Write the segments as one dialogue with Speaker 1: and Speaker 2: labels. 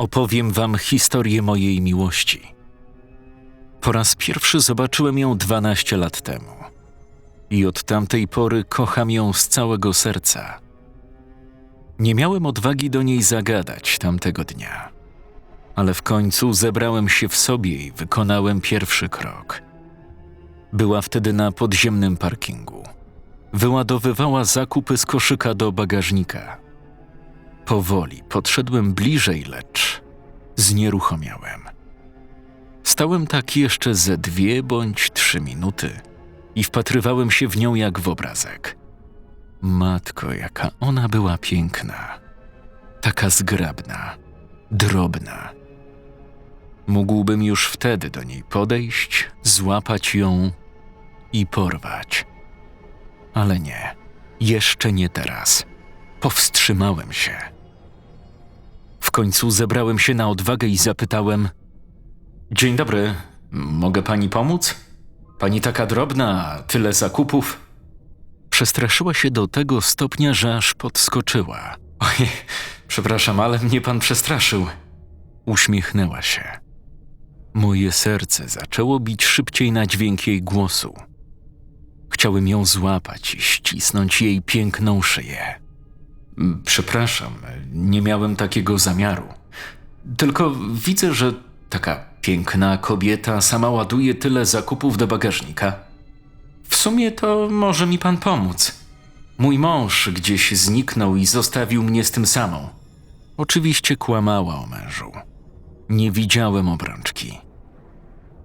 Speaker 1: opowiem wam historię mojej miłości. Po raz pierwszy zobaczyłem ją 12 lat temu. I od tamtej pory kocham ją z całego serca. Nie miałem odwagi do niej zagadać tamtego dnia. Ale w końcu zebrałem się w sobie i wykonałem pierwszy krok. Była wtedy na podziemnym parkingu. Wyładowywała zakupy z koszyka do bagażnika. Powoli podszedłem bliżej, lecz znieruchomiałem. Stałem tak jeszcze ze dwie bądź trzy minuty i wpatrywałem się w nią jak w obrazek. Matko, jaka ona była piękna, taka zgrabna, drobna. Mógłbym już wtedy do niej podejść, złapać ją i porwać. Ale nie, jeszcze nie teraz. Powstrzymałem się. W końcu zebrałem się na odwagę i zapytałem: Dzień dobry, mogę pani pomóc? Pani taka drobna, tyle zakupów. Przestraszyła się do tego stopnia, że aż podskoczyła. Oj, przepraszam, ale mnie pan przestraszył. Uśmiechnęła się. Moje serce zaczęło bić szybciej na dźwięk jej głosu. Chciałem ją złapać i ścisnąć jej piękną szyję. Przepraszam, nie miałem takiego zamiaru. Tylko widzę, że taka piękna kobieta sama ładuje tyle zakupów do bagażnika. W sumie to może mi pan pomóc. Mój mąż gdzieś zniknął i zostawił mnie z tym samą. Oczywiście kłamała o mężu. Nie widziałem obrączki.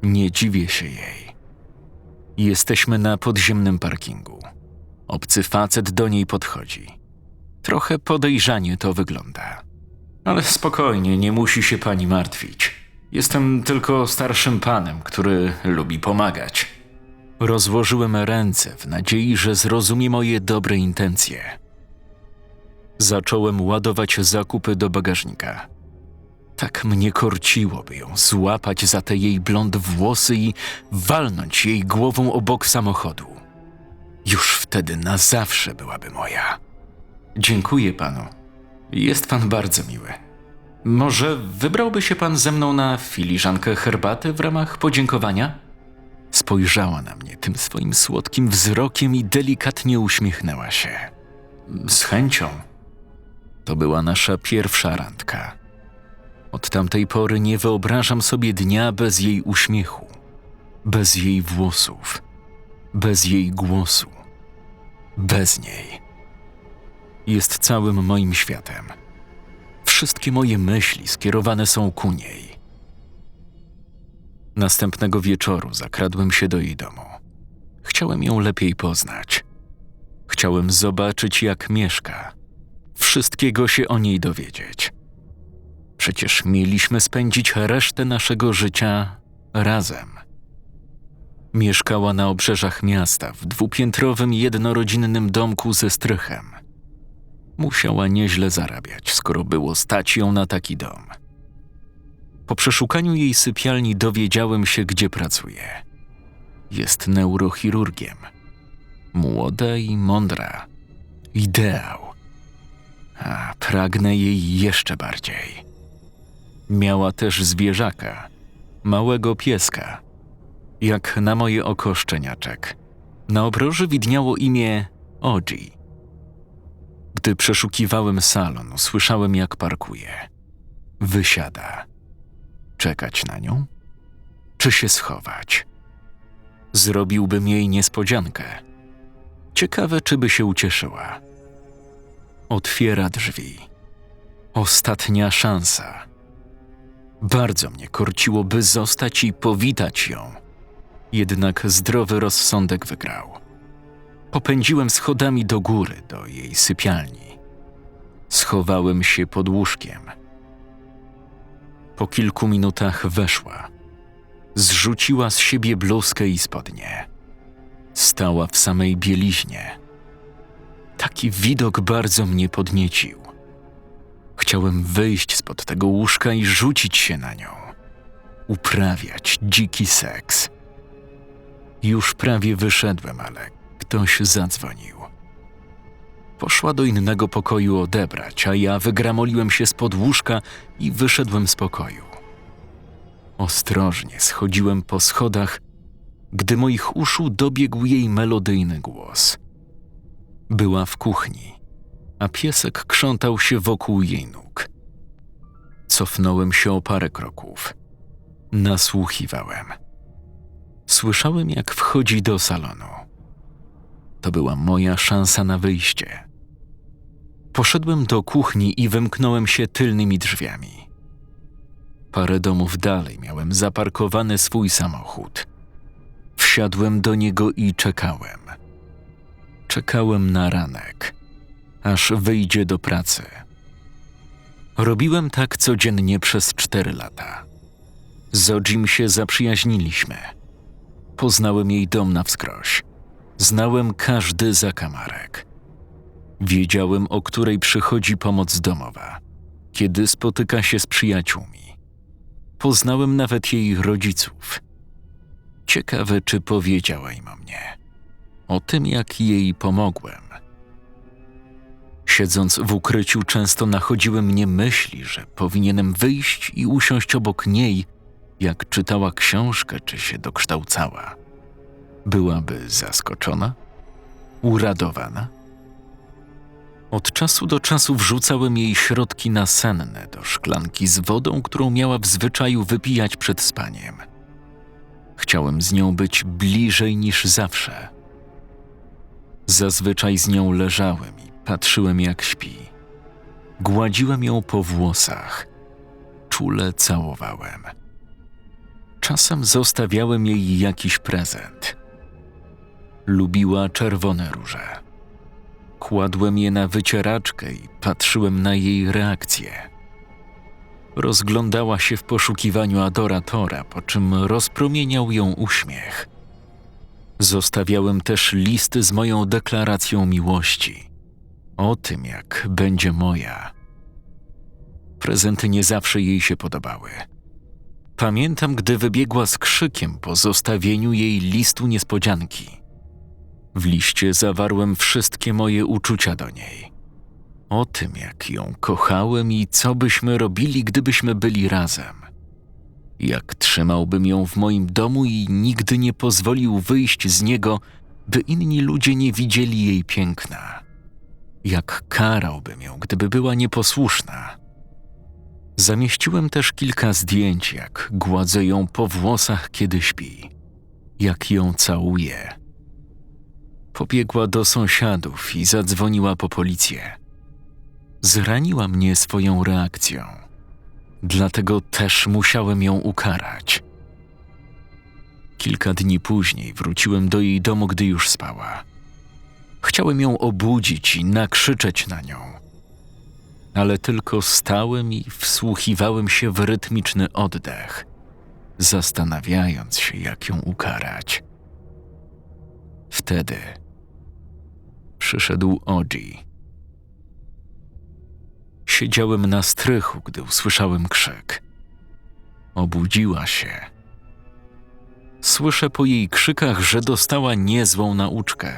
Speaker 1: Nie dziwię się jej. Jesteśmy na podziemnym parkingu. Obcy facet do niej podchodzi. Trochę podejrzanie to wygląda. Ale spokojnie, nie musi się pani martwić. Jestem tylko starszym panem, który lubi pomagać. Rozłożyłem ręce w nadziei, że zrozumie moje dobre intencje. Zacząłem ładować zakupy do bagażnika. Tak mnie korciło, by ją złapać za te jej blond włosy i walnąć jej głową obok samochodu. Już wtedy na zawsze byłaby moja. Dziękuję panu. Jest pan bardzo miły. Może wybrałby się pan ze mną na filiżankę herbaty w ramach podziękowania? Spojrzała na mnie tym swoim słodkim wzrokiem i delikatnie uśmiechnęła się. Z chęcią. To była nasza pierwsza randka. Od tamtej pory nie wyobrażam sobie dnia bez jej uśmiechu, bez jej włosów, bez jej głosu, bez niej. Jest całym moim światem. Wszystkie moje myśli skierowane są ku niej. Następnego wieczoru zakradłem się do jej domu. Chciałem ją lepiej poznać. Chciałem zobaczyć, jak mieszka. Wszystkiego się o niej dowiedzieć. Przecież mieliśmy spędzić resztę naszego życia razem. Mieszkała na obrzeżach miasta w dwupiętrowym jednorodzinnym domku ze strychem. Musiała nieźle zarabiać, skoro było stać ją na taki dom. Po przeszukaniu jej sypialni dowiedziałem się, gdzie pracuje. Jest neurochirurgiem. Młoda i mądra. Ideał. A pragnę jej jeszcze bardziej. Miała też zwierzaka, małego pieska. Jak na moje oko szczeniaczek. Na obroży widniało imię Oji. Gdy przeszukiwałem salon, słyszałem jak parkuje. Wysiada. Czekać na nią? Czy się schować? Zrobiłbym jej niespodziankę. Ciekawe, czy by się ucieszyła. Otwiera drzwi. Ostatnia szansa. Bardzo mnie korciło, by zostać i powitać ją. Jednak zdrowy rozsądek wygrał. Popędziłem schodami do góry, do jej sypialni. Schowałem się pod łóżkiem. Po kilku minutach weszła. Zrzuciła z siebie bluzkę i spodnie. Stała w samej bieliźnie. Taki widok bardzo mnie podniecił. Chciałem wyjść spod tego łóżka i rzucić się na nią. Uprawiać dziki seks. Już prawie wyszedłem, ale ktoś zadzwonił. Poszła do innego pokoju odebrać, a ja wygramoliłem się z łóżka i wyszedłem z pokoju. Ostrożnie schodziłem po schodach, gdy moich uszu dobiegł jej melodyjny głos. Była w kuchni, a piesek krzątał się wokół jej nóg. Cofnąłem się o parę kroków. Nasłuchiwałem. Słyszałem, jak wchodzi do salonu. To była moja szansa na wyjście. Poszedłem do kuchni i wymknąłem się tylnymi drzwiami. Parę domów dalej miałem zaparkowany swój samochód. Wsiadłem do niego i czekałem. Czekałem na ranek, aż wyjdzie do pracy. Robiłem tak codziennie przez cztery lata. Z Odzim się zaprzyjaźniliśmy. Poznałem jej dom na wskroś. Znałem każdy zakamarek. Wiedziałem, o której przychodzi pomoc domowa, kiedy spotyka się z przyjaciółmi. Poznałem nawet jej rodziców. Ciekawe, czy powiedziała im o mnie. O tym, jak jej pomogłem. Siedząc w ukryciu, często nachodziły mnie myśli, że powinienem wyjść i usiąść obok niej, jak czytała książkę czy się dokształcała. Byłaby zaskoczona? Uradowana? Od czasu do czasu wrzucałem jej środki nasenne do szklanki z wodą, którą miała w zwyczaju wypijać przed spaniem. Chciałem z nią być bliżej niż zawsze. Zazwyczaj z nią leżałem i patrzyłem, jak śpi. Gładziłem ją po włosach, czule całowałem. Czasem zostawiałem jej jakiś prezent. Lubiła czerwone róże. Kładłem je na wycieraczkę i patrzyłem na jej reakcję. Rozglądała się w poszukiwaniu adoratora, po czym rozpromieniał ją uśmiech. Zostawiałem też listy z moją deklaracją miłości. O tym, jak będzie moja. Prezenty nie zawsze jej się podobały. Pamiętam, gdy wybiegła z krzykiem po zostawieniu jej listu niespodzianki. W liście zawarłem wszystkie moje uczucia do niej. O tym, jak ją kochałem i co byśmy robili, gdybyśmy byli razem. Jak trzymałbym ją w moim domu i nigdy nie pozwolił wyjść z niego, by inni ludzie nie widzieli jej piękna. Jak karałbym ją, gdyby była nieposłuszna. Zamieściłem też kilka zdjęć, jak gładzę ją po włosach, kiedy śpi, jak ją całuję Pobiegła do sąsiadów i zadzwoniła po policję. Zraniła mnie swoją reakcją, dlatego też musiałem ją ukarać. Kilka dni później wróciłem do jej domu, gdy już spała. Chciałem ją obudzić i nakrzyczeć na nią, ale tylko stałem i wsłuchiwałem się w rytmiczny oddech, zastanawiając się, jak ją ukarać. Wtedy przyszedł Oji. Siedziałem na strychu, gdy usłyszałem krzyk. Obudziła się. Słyszę po jej krzykach, że dostała niezłą nauczkę.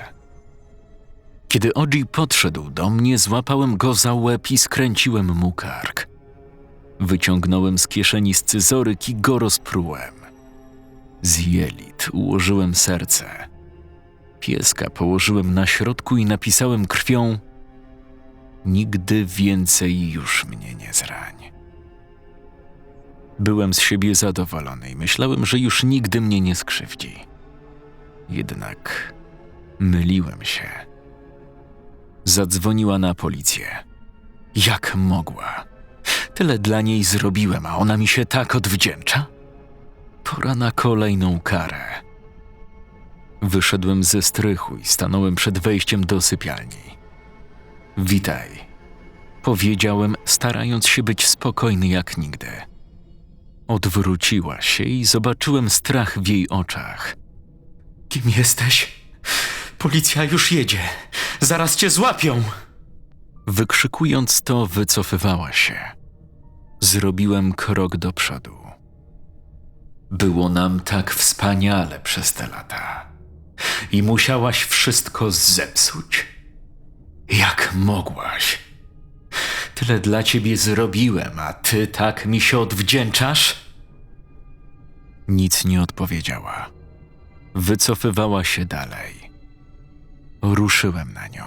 Speaker 1: Kiedy Oji podszedł do mnie, złapałem go za łeb i skręciłem mu kark. Wyciągnąłem z kieszeni scyzoryk i go rozprułem. Z jelit ułożyłem serce. Pieska położyłem na środku i napisałem krwią: Nigdy więcej już mnie nie zrań. Byłem z siebie zadowolony i myślałem, że już nigdy mnie nie skrzywdzi. Jednak myliłem się. Zadzwoniła na policję. Jak mogła? Tyle dla niej zrobiłem, a ona mi się tak odwdzięcza? Pora na kolejną karę. Wyszedłem ze strychu i stanąłem przed wejściem do sypialni. Witaj, powiedziałem, starając się być spokojny jak nigdy. Odwróciła się i zobaczyłem strach w jej oczach. Kim jesteś? Policja już jedzie. Zaraz cię złapią! Wykrzykując to, wycofywała się. Zrobiłem krok do przodu. Było nam tak wspaniale przez te lata i musiałaś wszystko zepsuć? Jak mogłaś? Tyle dla ciebie zrobiłem, a ty tak mi się odwdzięczasz? Nic nie odpowiedziała. Wycofywała się dalej. Ruszyłem na nią.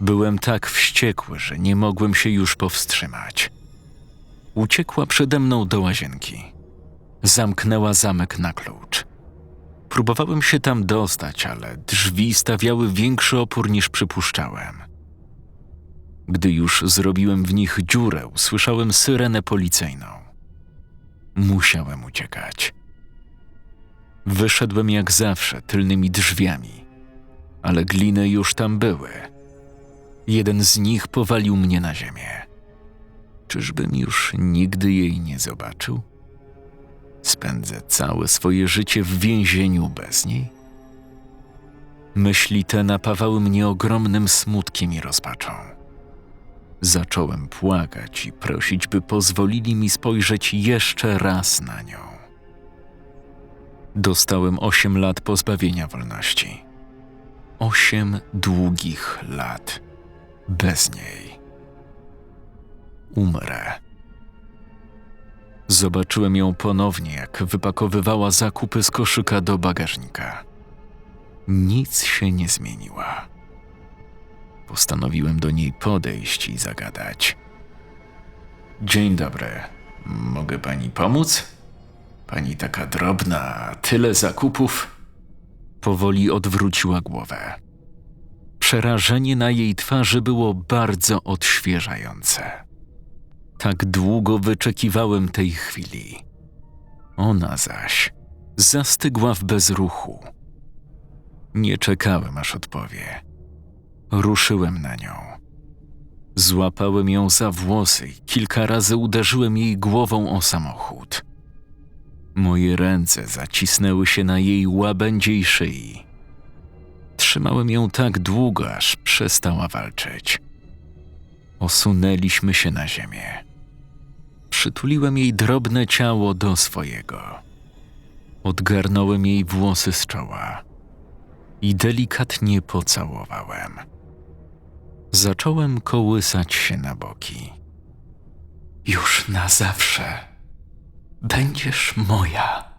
Speaker 1: Byłem tak wściekły, że nie mogłem się już powstrzymać. Uciekła przede mną do łazienki. Zamknęła zamek na klucz. Próbowałem się tam dostać, ale drzwi stawiały większy opór niż przypuszczałem. Gdy już zrobiłem w nich dziurę, usłyszałem syrenę policyjną. Musiałem uciekać. Wyszedłem jak zawsze tylnymi drzwiami, ale gliny już tam były. Jeden z nich powalił mnie na ziemię. Czyżbym już nigdy jej nie zobaczył? Spędzę całe swoje życie w więzieniu bez niej? Myśli te napawały mnie ogromnym smutkiem i rozpaczą. Zacząłem płakać i prosić, by pozwolili mi spojrzeć jeszcze raz na nią. Dostałem osiem lat pozbawienia wolności. Osiem długich lat bez niej. Umrę. Zobaczyłem ją ponownie, jak wypakowywała zakupy z koszyka do bagażnika. Nic się nie zmieniła. Postanowiłem do niej podejść i zagadać. Dzień dobry. Mogę pani pomóc? Pani taka drobna, tyle zakupów. Powoli odwróciła głowę. Przerażenie na jej twarzy było bardzo odświeżające. Tak długo wyczekiwałem tej chwili. Ona zaś zastygła w bezruchu. Nie czekałem, aż odpowie. Ruszyłem na nią. Złapałem ją za włosy i kilka razy uderzyłem jej głową o samochód. Moje ręce zacisnęły się na jej łabędziej szyi. Trzymałem ją tak długo, aż przestała walczyć. Osunęliśmy się na ziemię. Przytuliłem jej drobne ciało do swojego. Odgarnąłem jej włosy z czoła i delikatnie pocałowałem. Zacząłem kołysać się na boki. Już na zawsze będziesz moja.